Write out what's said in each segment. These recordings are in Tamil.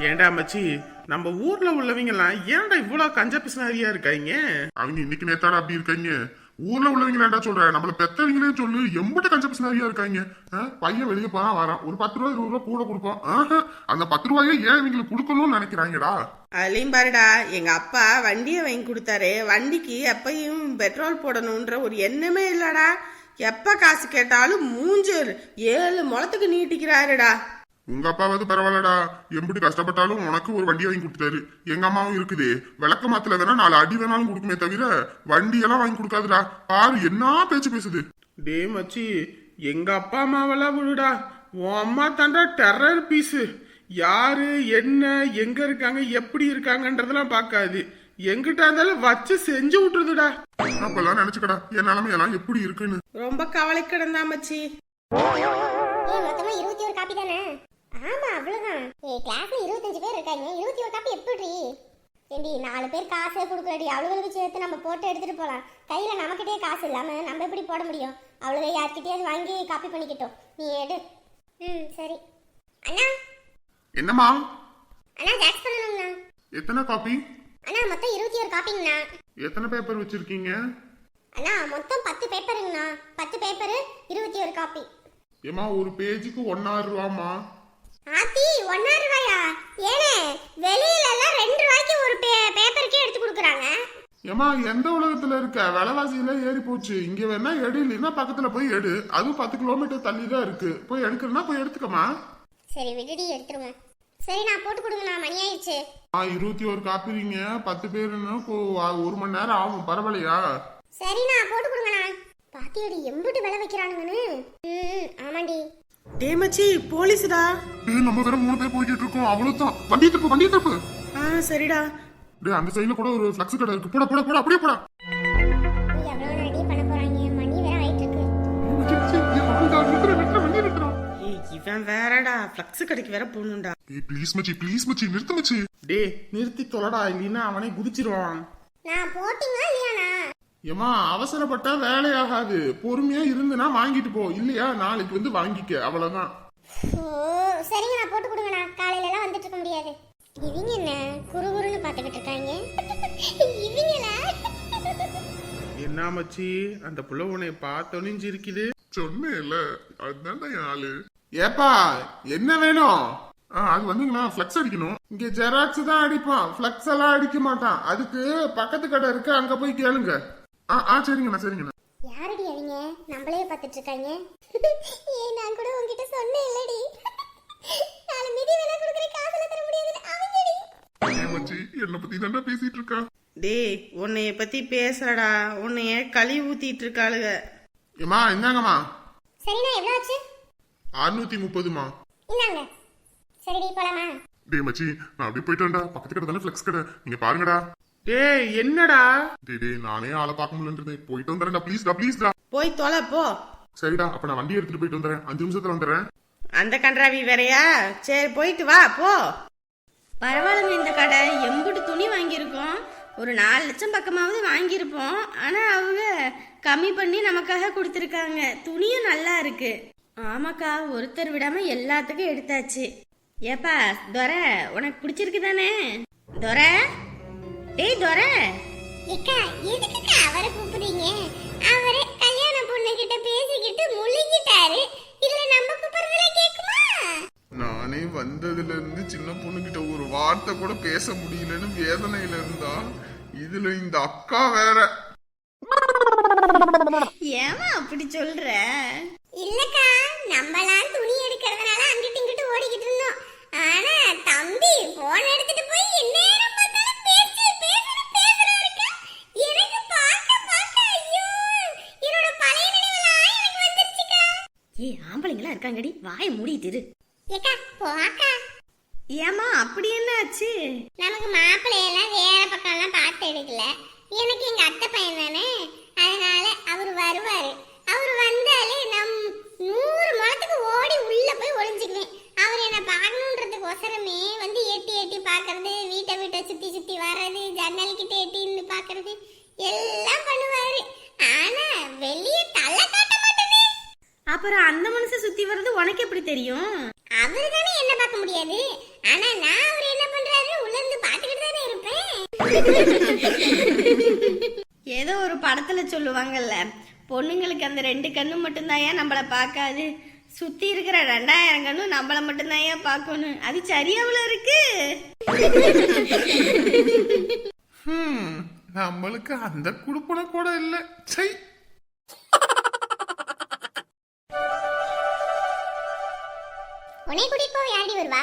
ஏன்டா மச்சி? நம்ம ஊர்ல உள்ளவங்கலாம் ஏன்டா இவ்வளவு கஞ்ச பிசினாரியா இருக்காங்க அவங்க இன்னைக்கு நேத்தாடா அப்படி இருக்காங்க ஊர்ல உள்ளவங்களா சொல்ற? நம்மள பெத்தவங்களே சொல்லு எம்பிட்ட கஞ்ச பிசினாரியா இருக்காங்க ஆ, பையன் வெளியே போனா வரான். ஒரு பத்து ரூபா இருபது ரூபா கூட கொடுப்போம் ஆஹா, அந்த பத்து ரூபாயை ஏன் இவங்களுக்கு கொடுக்கணும்னு நினைக்கிறாங்கடா? அதுலயும் பாருடா எங்க அப்பா வண்டியை வாங்கி கொடுத்தாரு. வண்டிக்கு எப்பயும் பெட்ரோல் போடணுன்ற ஒரு எண்ணமே இல்லடா. எப்ப காசு கேட்டாலும் மூஞ்சு ஏழு முளத்துக்கு நீட்டிக்கிறாருடா. உங்க அப்பாவது பரவாயில்லடா. எம்பிட்டு கஷ்டப்பட்டாலும் உனக்கு ஒரு வண்டி வாங்கி கொடுத்தாரு எங்க அம்மாவும் இருக்குது. விளக்க மாத்துல வேணா நாலு அடி வேணாலும் கொடுக்குமே தவிர வண்டியெல்லாம் வாங்கி கொடுக்காதுடா. பாரு என்ன பேச்சு பேசுது. டே மச்சி எங்க அப்பா அம்மாவெல்லாம் விடுடா. உன் அம்மா தாண்டா டெரர் பீஸு யாரு என்ன எங்க இருக்காங்க எப்படி இருக்காங்கன்றதெல்லாம் பார்க்காது. எங்கிட்ட இருந்தாலும் வச்சு செஞ்சு விட்டுருதுடா. அப்பெல்லாம் நினைச்சுக்கடா என் நிலைமையெல்லாம் எப்படி இருக்குன்னு. ரொம்ப கவலை கிடந்தா மச்சி. ஏ மொத்தமா இருபத்தி ஒரு காப்பி தானே? ஆமா அவ்வளவுதான். ஏ கிளாஸ்ல இருபத்தஞ்சு பேர் இருக்காங்க. இருபத்தி ஒரு காப்பி எப்படி ஏண்டி நாலு பேர் காசே கொடுக்கலடி. அவளுகளுக்கு சேர்த்து நம்ம போட்டு எடுத்துட்டு போலாம். கையில நம்மகிட்டயே காசு இல்லாம நம்ம எப்படி போட முடியும்? அவளுக யார்கிட்டயாவது வாங்கி காப்பி பண்ணிக்கிட்டோம். நீ எடு. ம் சரி. அண்ணா. என்னம்மா? அண்ணா ஜாக்ஸ் பண்ணணும்ண்ணா. எத்தனை காப்பி அண்ணா மொத்தம் இருபத்தி ஒரு காப்பிங்கண்ணா எத்தனை பேப்பர் வச்சிருக்கீங்க? அண்ணா மொத்தம் பத்து பேப்பருங்கண்ணா பத்து பேப்பரு இருபத்தி ஒரு காப்பி ஏமா ஒரு பேஜுக்கு ஒன்னாறு ரூபாமா ஆத்தி ஒன்னா ரூபாயா? ஏனே வெளியில எல்லாம் ரெண்டு ரூபாய்க்கு ஒரு பேப்பருக்கே எடுத்து கொடுக்குறாங்க. ஏமா எந்த உலகத்துல இருக்க? விலைவாசி எல்லாம் ஏறி போச்சு. இங்க வேணா எடு இல்லைன்னா பக்கத்துல போய் எடு. அதுவும் பத்து கிலோமீட்டர் தள்ளி தான் இருக்கு. போய் எடுக்கணும்னா போய் எடுத்துக்கமா சரி விடுடி எடுத்துருங்க. சரி நான் போட்டு கொடுங்கண்ணா மணி ஆயிடுச்சு. ஆ இருபத்தி ஒரு காப்பிறீங்க பத்து பேருன்னா ஒரு மணி நேரம் ஆகும். பரவாயில்லையா? சரிண்ணா போட்டு கொடுங்கண்ணா. பாத்தியடி எம்பிட்டு விலை வைக்கிறானுங்கன்னு. ம் ஆமாண்டி. டே மச்சி போலீஸ்டா. டேய் நம்ம வேற மூணு பேர் போய்கிட்டு இருக்கோம். அவ்வளவுதான். வண்டியை தப்பு வண்டியை தப்பு ஆ சரிடா. டேய் அந்த சைடுல கூட ஒரு ஃபிளக்ஸ் கடை இருக்கு. போட போட போட அப்படியே போட. இவன் வேறடா. ஃப்ளக்ஸ் கடைக்கு வேற போகணும்டா. ப்ளீஸ் மச்சி ப்ளீஸ் மச்சி நிறுத்து மச்சி. டே நிறுத்தி தொலைடா. இல்லைன்னா அவனே குதிச்சிருவான். நான் போட்டிங்களா இல்லையாண்ணா? ஏமா அவசரப்பட்டா வேலையாகாது. பொறுமையா இருந்துனா வாங்கிட்டு போ. இல்லையா நாளைக்கு வந்து வாங்கிக்க. அவ்வளவுதான். ஓ சரிங்க நான் போட்டு கொடுங்கண்ணா. காலையில எல்லாம் வந்துட்டு இருக்க முடியாது. இவங்க என்ன குறுகுறுன்னு பார்த்துக்கிட்டு இருக்காங்க? இவங்களா? என்ன மச்சி? அந்த புள்ள உன்னை பார்த்தோன்னு சிரிக்குது. சொன்னேன்ல அதுதான்டா என் ஆளு. ஏப்பா என்ன வேணும்? ஆ அது வந்துங்கண்ணா ஃபிளக்ஸ் அடிக்கணும். இங்க ஜெராக்ஸ் தான் அடிப்பான். ஃபிளக்ஸ் எல்லாம் அடிக்க மாட்டான். அதுக்கு பக்கத்து கடை இருக்கு அங்க போய் கேளுங்க. ஆ ஆ சரிங்கண்ணா சரிங்கண்ணா. யாரடி அவங்க? நம்மளே பார்த்துட்டு இருக்காங்க ஏ நான் கூட உன்கிட்ட சொன்னேன் இல்லடி நாலு மிதி வேணா கொடுக்குற காசுல தர முடியாதுன்னு அவங்கடி. ஏன் மச்சி என்னை பத்தி தான்டா பேசிட்டு இருக்கா டேய் உன்னைய பத்தி பேசுறடா உன்னைய களி ஊத்திட்டு இருக்காளுக ஏமா என்னங்கம்மா சரிண்ணா எவ்வளோ ஆச்சு அறுநூத்தி முப்பதுமா இந்தாங்க. சரிடி போலாமா? டேய் மச்சி நான் அப்படியே போயிட்டேன்டா. பக்கத்து கடை தானே ஃபிளக்ஸ் கடை. நீங்க பாருங்கடா. டேய் என்னடா? டேய் நானே ஆளை பார்க்க முடியலன்றது. போயிட்டு வந்துடுறேன்டா ப்ளீஸ்டா ப்ளீஸ்டா போய் தொலை போ. சரிடா அப்ப நான் வண்டி எடுத்துட்டு போயிட்டு வந்துடுறேன். அஞ்சு நிமிஷத்துல வந்துடுறேன். அந்த கன்றாவி வேறயா? சரி போயிட்டு வா போ. பரவாயில்லைங்க இந்த கடை. எம்புட்டு துணி வாங்கியிருக்கோம். ஒரு நாலு லட்சம் பக்கமாவது வாங்கியிருப்போம். ஆனால் அவங்க கம்மி பண்ணி நமக்காக கொடுத்துருக்காங்க. துணியும் நல்லா இருக்கு. ஆமாக்கா ஒருத்தர் விடாம எல்லாத்துக்கும் எடுத்தாச்சு. ஏப்பா துரை உனக்கு பிடிச்சிருக்கு தானே? துரை? டேய் துரை. ஏக்கா எதுக்குக்கா அவரை கூப்பிடுறீங்க? அவரு கல்யாண பொண்ணு கிட்ட பேசிக்கிட்டு முழுகிட்டாரு இதுல நம்ம கூப்பிடுறதுல கேக்குமா? நானே வந்ததுல இருந்து சின்ன பொண்ணுகிட்ட ஒரு வார்த்தை கூட பேச முடியலன்னு வேதனையில இருந்தா இதுல இந்த அக்கா வேற. ஏமா அப்படி சொல்ற? இல்லக்கா நம்மலாம் துணி எடுக்கிறதுனால அங்கிட்டு இங்கிட்டு ஓடிக்கிட்டு இருந்தோம். ஆனா தம்பி போன் எடுத்துட்டு ஏய் ஆம்பளைங்களா இருக்காங்கடி. வாயை மூடிட்டு ஏக்கா போக்கா ஏமா அப்படி என்ன ஆச்சு நமக்கு மாப்பிள்ளையெல்லாம் வேற பக்கம்லாம் பார்த்து எடுக்கல எனக்கு எங்க அத்தை பையன் தானே. அதனால அவர் வருவாரு. அவர் வந்தாலே நம் நூறு முழத்துக்கு ஓடி உள்ள போய் ஒளிஞ்சுக்குவேன். அவர் என்ன பார்க்கணுன்றதுக்கு ஒசரமே வந்து எட்டி எட்டி பார்க்கறது வீட்டை வீட்டை சுத்தி சுத்தி வர்றது ஜன்னல் கிட்ட எட்டி நின்று பார்க்கறது எல்லாம் பண்ணுவாரு ஆனா வெளியே தள்ள காட்ட மாட்டேனே அப்புறம் அந்த மனுஷன் சுத்தி வர்றது உனக்கு எப்படி தெரியும்? அவரு தானே என்ன பார்க்க முடியாது. ஆனா நான் அவரை ஏதோ ஒரு படத்துல சொல்லுவாங்கல்ல பொண்ணுங்களுக்கு அந்த ரெண்டு கண்ணும் மட்டும்தான் ஏன் நம்மளை பார்க்காது. சுத்தி இருக்கிற ரெண்டாயிரம் கண்ணும் நம்மளை மட்டும்தான் ஏன் பார்க்கணும். அது சரியாவுல இருக்கு? ஹம், நம்மளுக்கு அந்த குடுப்பன கூட இல்ல. சை. உன்னை கூட்டிட்டு போய் யாடி வருவா?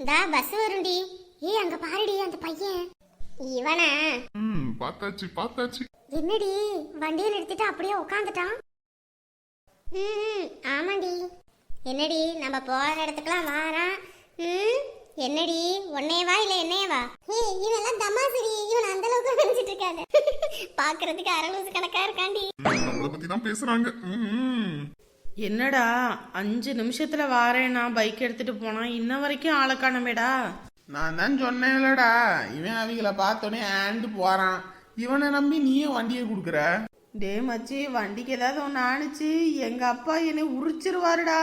இந்தா பஸ் வரும்டி. ஏய் அங்க பாருடி அந்த பையன். இவனா? ம் பார்த்தாச்சு பார்த்தாச்சு. என்னடி? வண்டியை நிறுத்திட்டு அப்படியே உட்காந்துட்டான் ம் ஆமாண்டி. என்னடி நம்ம போற இடத்துக்குலாம் வாரான் ம் என்னடி? உன்னையவா இல்ல என்னையவா ஏய் இவெல்லாம் தமாசுடி இவன் அந்த அளவுக்கு நினைச்சிட்டு இருக்காத. பாக்குறதுக்கு அரலூசு கணக்கா இருக்காண்டி. நம்மளை பத்தி தான் பேசுறாங்க. ம், ம். என்னடா அஞ்சு நிமிஷத்துல வாரேன் நான் பைக் எடுத்துட்டு போனா இன்ன வரைக்கும் ஆளை காணமேடா. நான் தான் சொன்னேன்லடா இவன் அவங்கள பார்த்தோன்னே ஆண்டு போறான். இவனை நம்பி நீயும் வண்டியை கொடுக்குற? டே மச்சி வண்டிக்கு ஏதாவது ஒன்று ஆணுச்சு எங்க அப்பா என்னை உரிச்சிருவாருடா.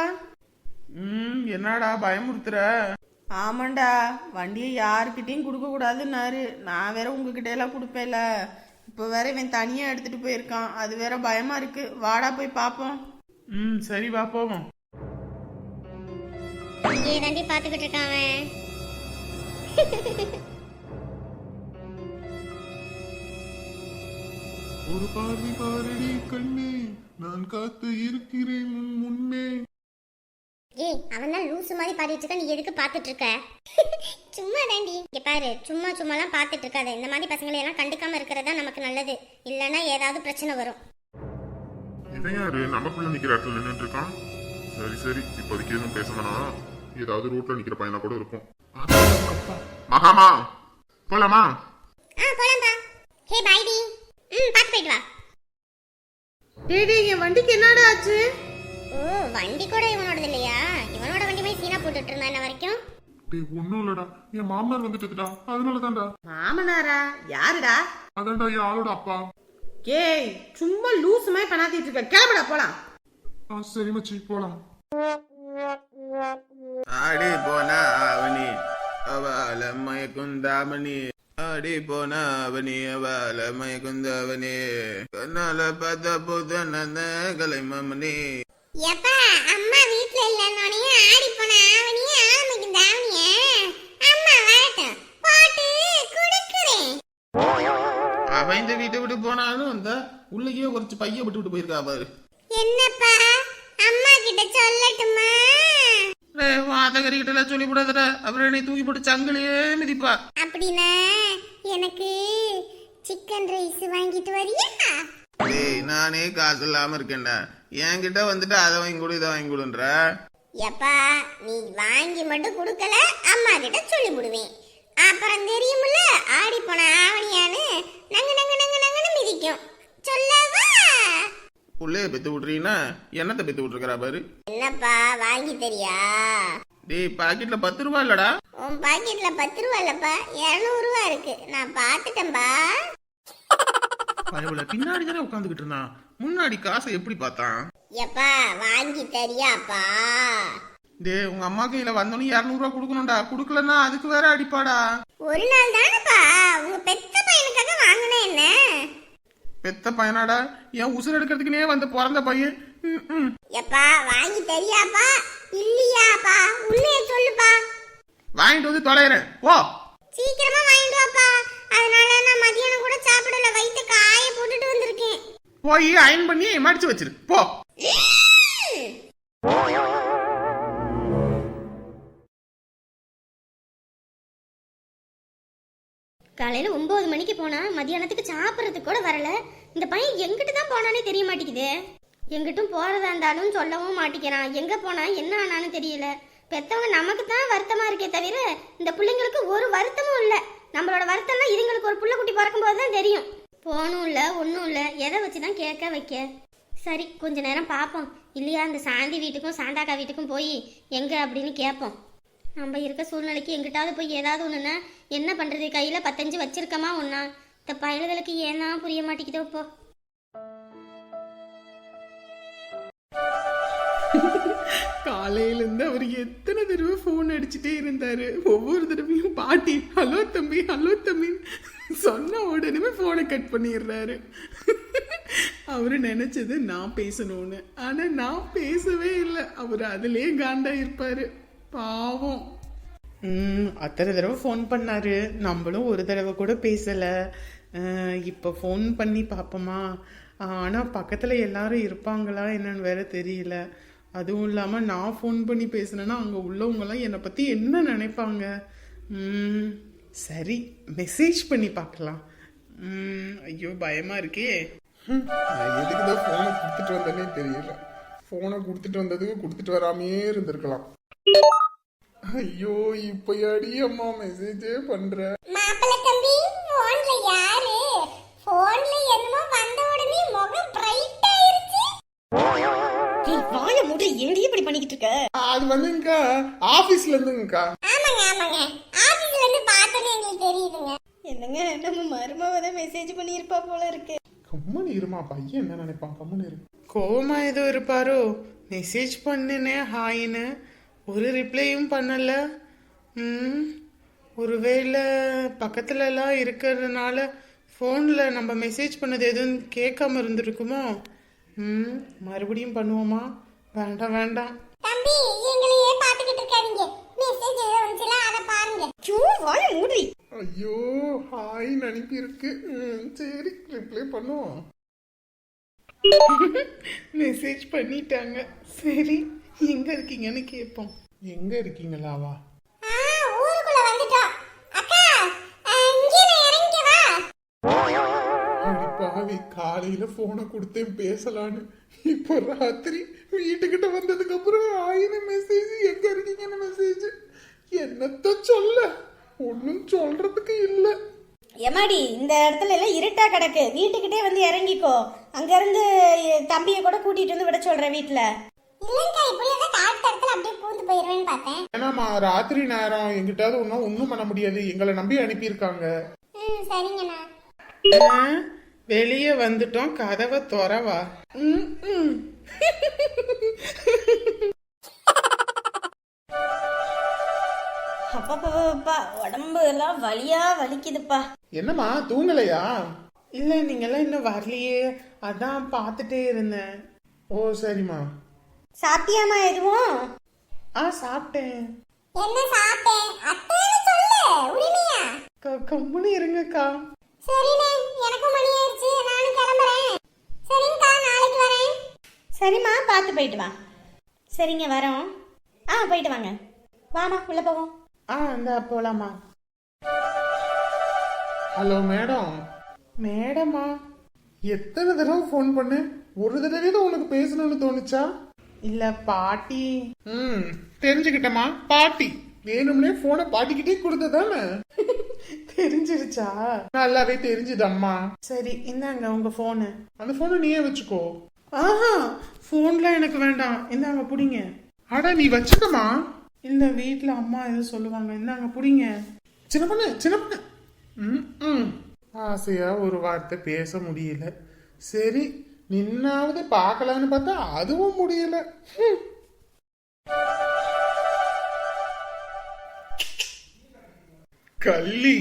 ம் என்னடா பயமுறுத்துற? ஆமாண்டா வண்டியை யாருக்கிட்டையும் கொடுக்க கூடாதுன்னாரு நான் வேற உங்ககிட்ட எல்லாம் கொடுப்பேல இப்போ வேற இவன் தனியா எடுத்துட்டு போயிருக்கான். அது வேற பயமா இருக்கு. வாடா போய் பாப்போம். ம் சரி வா போவோம். இங்கே தாண்டி பாத்துக்கிட்டு இருக்கான் அவன். ஒரு பார்வை பாரடி கண்ணே நான் காத்து இருக்கிறேன் உன் முன்னே. ஏய் அவன் தான் லூசு மாதிரி பாடிட்டு இருக்க நீ எதுக்கு பாத்துட்டு இருக்க? சும்மா தாண்டி. இங்க பாரு சும்மா சும்மாலாம் பாத்துட்டு இருக்காத. இந்த மாதிரி பசங்களை எல்லாம் கண்டுக்காம இருக்கிறதா நமக்கு நல்லது. இல்லைன்னா ஏதாவது பிரச்சனை வரும். இவன் யாரு நம்ம பிள்ளை நிக்கிற இடத்துல இருக்கான் சரி சரி. இப்போதைக்கு எதுவும் பேச வேணாம். ஏதாவது ரூட்ல நிக்கிற பையனா கூட இருக்கும் மகாமா போலாமா? ஆ போலாம்பா ஹே பாய்டி. ம் பாத்து போயிட்டு வா. என் வண்டிக்கு என்னடா ஆச்சு? ஓ வண்டி கூட இவனோடது இல்லையா? இவனோட வண்டி மாதிரி சீனா போட்டுட்டு இருந்தா என்ன வரைக்கும்? டேய் ஒண்ணும் இல்லடா. என் மாமனார் வந்துட்டுடா அதனால தான்டா மாமனாரா? யாருடா? அதான்டா என் ஆளோட அப்பா. ஏய் சும்மா லூசு மாதிரி பண்ணாத்திட்டு இருக்க. கிளம்புடா போலாம். ஆ சரி மச்சி போலாம். ஆடி போனா அவனி அவள மயக்குந்தாமணி ஆடி போனா அவனி அவள மயக்குந்தவனி கண்ணால பார்த்த புதன கலை மமனி எப்பா அம்மா வீட்ல இல்லன்னோனே ஆடி போன ஆவணியே ஆரம்பிக்கும் தாவணியே அம்மா வரட்டும் போட்டு கொடுக்குறேன் இந்த வீட்டை விட்டு போனாலும் இந்த உள்ளேயே ஒரு பைய விட்டு விட்டு போயிருக்கா பாரு. என்னப்பா? அம்மா கிட்ட சொல்லட்டுமா? வாதகரி கிட்ட எல்லாம் சொல்லி விடாதடா அப்புறம் என்னை தூக்கி போட்டு சங்கிலியே மிதிப்பா. அப்படின்னா எனக்கு சிக்கன் ரைஸ் வாங்கிட்டு வரியா? டேய் நானே காசு இல்லாம இருக்கேன்டா. என்கிட்ட வந்துட்டு அதை வாங்கி கொடு இதை வாங்கி கொடுன்ற. எப்பா நீ வாங்கி மட்டும் கொடுக்கல அம்மா கிட்ட சொல்லி விடுவேன் அப்புறம் தெரியுமில்ல? ஆடி போன ஆவணியான்னு நங்கு நங்கு நங்கு நங்குன்னு மிதிக்கும். சொல்லவா? புள்ளைய பெத்து விட்றீங்கன்னா என்னத்தை பெத்து விட்டுருக்கா பாரு? என்னப்பா வாங்கி தெரியா? டேய் பாக்கெட்ல பத்து ரூபா இல்லடா. உன் பாக்கெட்ல பத்து ரூபா இல்லப்பா இருநூறு ரூபா இருக்கு. நான் பார்த்துட்டேன்பா பயவுல பின்னாடி தானே உட்காந்துக்கிட்டு இருந்தான். முன்னாடி காசை எப்படி பார்த்தான்? எப்பா வாங்கி தரியாப்பா. டேய் உங்க அம்மா கையில வந்தோன்னு இரநூறுவா கொடுக்கணும்டா. கொடுக்கலன்னா அதுக்கு வேற அடிப்பாடா. ஒரு நாள் தானப்பா. உங்க பெத்த பையனுக்காக வாங்கினேன் என்ன? பெத்த பையனாடா. என் உசுர் எடுக்கிறதுக்குனே வந்து பிறந்த பையன். ம், ம். எப்பா வாங்கி தரியாப்பா? இல்லையாப்பா? உண்மையை சொல்லுப்பா. வாங்கிட்டு வந்து தொலைகிறேன் ஓ சீக்கிரமா வாங்கிட்டு வாப்பா. அதனால நான் மதியானம் கூட சாப்பிடல. வயிற்று காய போட்டுட்டு வந்திருக்கேன். போய் அயன் பண்ணி மடிச்சு வச்சிரு. போ. காலையில ஒன்பது மணிக்கு போனா மதியானத்துக்கு சாப்பிட்றதுக்கு கூட வரல. இந்த பையன் எங்கிட்டு தான் போனானே தெரிய மாட்டேங்குது. எங்கிட்டும் போறதா இருந்தாலும் சொல்லவும் மாட்டேங்கிறான். எங்க போனா என்ன ஆனான்னு தெரியல. பெத்தவங்க நமக்கு தான் வருத்தமா இருக்கே தவிர இந்த பிள்ளைங்களுக்கு ஒரு வருத்தமும் இல்ல. நம்மளோட வருத்தம்னா இதுங்களுக்கு ஒரு புள்ள குட்டி பிறக்கும் போது தான் தெரியும். போனும் இல்ல ஒன்றும் இல்ல. எதை வச்சு தான் கேட்க வைக்க? சரி கொஞ்ச நேரம் பார்ப்போம். இல்லையா அந்த சாந்தி வீட்டுக்கும் சாந்தாக்கா வீட்டுக்கும் போய் எங்க அப்படின்னு கேட்போம். நம்ம இருக்க சூழ்நிலைக்கு எங்கிட்டாவது போய் ஏதாவது ஒன்றுனா என்ன பண்ணுறது கையில் பத்தஞ்சு வச்சிருக்கமா ஒன்றா இந்த பயலுதலுக்கு ஏன்னா புரிய மாட்டேங்குதோ இப்போ? காலையில இருந்து அவர் எத்தனை தடவை ஃபோன் அடிச்சுட்டே இருந்தாரு. ஒவ்வொரு தடவையும் பாட்டி ஹலோ தம்பி ஹலோ தம்பி. சொன்ன உடனே ஃபோனை கட் பண்ணிடுறாரு. அவர் நினைச்சது நான் பேசணும்னு. ஆனா நான் பேசவே இல்லை. அவர் அதுலேயே காண்டா இருப்பாரு பாவம். ம் அத்தனை தடவை ஃபோன் பண்ணாரு. நம்மளும் ஒரு தடவை கூட பேசல. இப்ப ஃபோன் பண்ணி பார்ப்போமா ஆனா பக்கத்துல எல்லாரும் இருப்பாங்களா என்னன்னு வேற தெரியல. அதுவும் இல்லாம நான் ஃபோன் பண்ணி பேசினேன்னா அங்க உள்ளவங்க எல்லாம் என்னை பத்தி என்ன நினைப்பாங்க? ம், சரி மெசேஜ் பண்ணி பார்க்கலாம் ம், ஐயோ பயமா இருக்கே. நான் எதுக்கு தான் போனை கொடுத்துட்டு வந்தேனே தெரியல. போனை கொடுத்துட்டு வந்ததுக்கு கொடுத்துட்டு வராமையே இருந்திருக்கலாம். ஐயோ இப்ப அடி அம்மா மெசேஜே பண்ற? மாப்பிள்ள தம்பி போன்ல யாரு? போன்ல என்னமோ வந்த உடனே முகம் பிரைட் ஆயிருச்சு. வாய மூடி ஏன்டி இப்படி பண்ணிக்கிட்டு இருக்க? அது வந்துங்கக்கா ஆபீஸ்ல இருந்துங்கக்கா. ஆமாங்க ஆமாங்க. ஆபீஸ்ல இருந்து பார்த்தோன்னே எங்களுக்கு தெரியுதுங்க. என்னங்க நம்ம மருமவ தான் மெசேஜ் பண்ணியிருப்பா போல இருக்கு. கம்மன் இருமா பையன் என்ன நினைப்பான்? கம்மன் இரு. கோவமா ஏதோ இருப்பாரோ? மெசேஜ் பண்ணினேன் ஹாய்னு ஒரு ரிப்ளையும் பண்ணல. ம். ஒருவேளை பக்கத்துல எல்லாம் இருக்கிறதுனால ஃபோனில் நம்ம மெசேஜ் பண்ணது எதுவும் கேட்காம இருந்திருக்குமோ? ம். மறுபடியும் பண்ணுவோமா? வேண்டாம் வேண்டாம். தம்பி எங்களையே பாத்துக்கிட்டு இருக்காதீங்க. மெசேஜ் ஏதோ வந்துச்சுல அதை பாருங்க. ஐயோ வாய மூடி. ஐயோ ஹாய் அனுப்பி இருக்கு. ம், சரி ரிப்ளை பண்ணுவோம். மெசேஜ் பண்ணிட்டாங்க. சரி. எங்க இருக்கீங்கன்னு கேட்போம். எங்க இருக்கீங்களாவா பாவி காலையில போனை கொடுத்தேன் பேசலான்னு. இப்போ ராத்திரி வீட்டுக்கிட்ட வந்ததுக்கு அப்புறம் ஆயிரம் மெசேஜ் எங்க இருக்கீங்கன்னு மெசேஜ் என்னத்த சொல்ல? ஒன்னும் சொல்றதுக்கு இல்ல. எமாடி இந்த இடத்துல எல்லாம் இருட்டா கிடக்கு. வீட்டுக்கிட்டே வந்து இறங்கிக்கோ. அங்க இருந்து தம்பியை கூட கூட்டிட்டு வந்து விட சொல்றேன் வீட்டுல. ஏன்னாமா ராத்திரி நேரம் எங்கிட்டாவது ஒன்றும் ஒன்றும் பண்ண முடியாது. எங்களை நம்பி அனுப்பியிருக்காங்க. வெளியே வந்துட்டோம் கதவை துறவா. அப்பப்பா உடம்பு எல்லாம் வலியா வலிக்குதுப்பா. என்னம்மா தூங்கலையா? இல்ல நீங்கெல்லாம் இன்னும் வரலையே. அதான் பார்த்துட்டே இருந்தேன். ஓ சரிம்மா. சாப்பிட்டியாமா எதுவும்? ஆ சாப்பிட்டேன். என்ன சாப்பிட்டேன்? அத்தைன்னு சொல்லு உரிமையா? க- கம்முன்னு இருங்கக்கா. சரிண்ணே எனக்கும் மணி ஆயிடுச்சு நானும் கிளம்புறேன். சரிங்கக்கா நாளைக்கு வரேன். சரிம்மா பார்த்து போயிட்டு வா. சரிங்க வரோம். ஆ போயிட்டு வாங்க. வாமா உள்ள போவோம். ஆ இந்த போலாமா ஹலோ மேடம். மேடமா? எத்தனை தடவை ஃபோன் பண்ணேன்? ஒரு தடவை தான் உனக்கு பேசணும்னு தோணுச்சா? இல்ல பாட்டி. ம் தெரிஞ்சுக்கிட்டமா பாட்டி. வேணும்னே போனை பாட்டிக்கிட்டே கொடுத்ததானே தெரிஞ்சிருச்சா? நல்லாவே தெரிஞ்சுதம்மா. சரி இந்தாங்க உங்க போனு அந்த போனை நீயே வச்சுக்கோ. ஆஹா போன்லாம் எனக்கு வேண்டாம். இந்தாங்க புடிங்க. அட நீ வச்சுக்கமா இல்ல வீட்ல அம்மா எதுவும் சொல்லுவாங்க. இந்தாங்க புடிங்க. சின்ன பொண்ணு சின்ன பொண்ணு ம், ம். ஆசையா ஒரு வார்த்தை பேச முடியல. சரி நின்னாவது பார்க்கலான்னு பார்த்தா அதுவும் முடியல. கள்ளி.